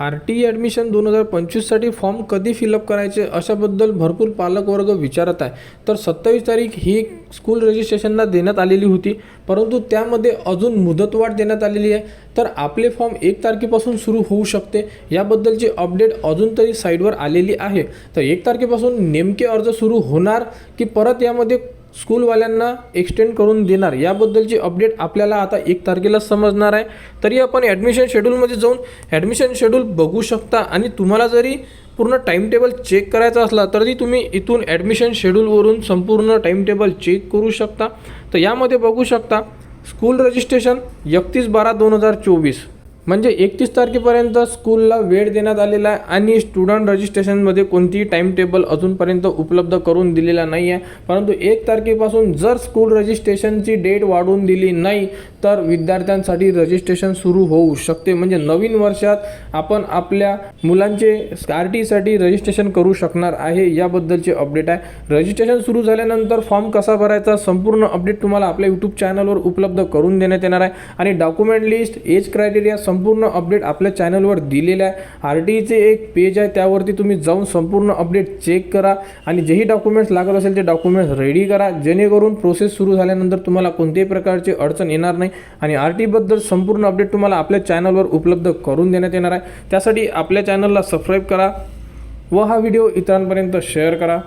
R T admission दोन हजार पंचवीससाठी form कधी फिलअप करायचे अशाबद्दल भरपूर पालकवर्ग विचारत आहे. तर सत्तावीस तारीख ही स्कूल रजिस्ट्रेशनला देण्यात आलेली होती परंतु त्यामध्ये अजून मुदतवाढ देण्यात आलेली आहे. तर आपले फॉर्म एक तारखेपासून सुरू होऊ शकते याबद्दलची अपडेट अजून तरी साईडवर आलेली आहे. तर एक तारखेपासून नेमके अर्ज सुरू होणार की परत यामध्ये स्कूलवाल्यांना एक्सटेंड करून देणार. याबद्दलची अपडेट आपल्याला आता एक तारखेला समजणार आहे. तरी आपण ॲडमिशन शेड्यूलमध्ये जाऊन ॲडमिशन शेड्यूल बघू शकता. आणि तुम्हाला जरी पूर्ण टाईम टेबल चेक करायचा असला तरी तुम्ही इथून ॲडमिशन शेड्यूलवरून संपूर्ण टाईम टेबल चेक करू शकता. तर यामध्ये बघू शकता स्कूल रजिस्ट्रेशन एकतीस बारा दोन हजार चोवीस. म्हणजे एकतीस तारखेपर्यंत स्कूलला वेळ देण्यात आलेला आहे आणि स्टुडंट रजिस्ट्रेशनमध्ये कोणतीही टाईम टेबल अजूनपर्यंत उपलब्ध करून दिलेला नाही आहे परंतु एक तारखेपासून जर स्कूल रजिस्ट्रेशनची डेट वाढवून दिली नाही तर विद्यार्थ्यांसाठी रजिस्ट्रेशन सुरू होऊ शकते. म्हणजे नवीन वर्षात आपण आपल्या मुलांचे आर टीसाठी रजिस्ट्रेशन करू शकणार आहे याबद्दलचे अपडेट आहे. रजिस्ट्रेशन सुरू झाल्यानंतर फॉर्म कसा भरायचा संपूर्ण अपडेट तुम्हाला आपल्या यूट्यूब चॅनलवर उपलब्ध करून देण्यात येणार आहे. आणि डॉक्युमेंट लिस्ट एज क्रायटेरिया संपूर्ण अपडेट आपल्या चॅनलवर दिलेलं आहे. आर टीचे एक पेज आहे त्यावरती तुम्ही जाऊन संपूर्ण अपडेट चेक करा आणि जेही डॉक्युमेंट्स लागत असेल ते डॉक्युमेंट्स रेडी करा. जेणेकरून प्रोसेस सुरू झाल्यानंतर तुम्हाला कोणत्याही प्रकारची अडचण येणार नाही आणि आर टीबद्दल संपूर्ण अपडेट तुम्हाला आपल्या चॅनलवर उपलब्ध करून देण्यात येणार आहे. त्यासाठी आपल्या चॅनलला सबस्क्राईब करा व हा व्हिडिओ इतरांपर्यंत शेअर करा.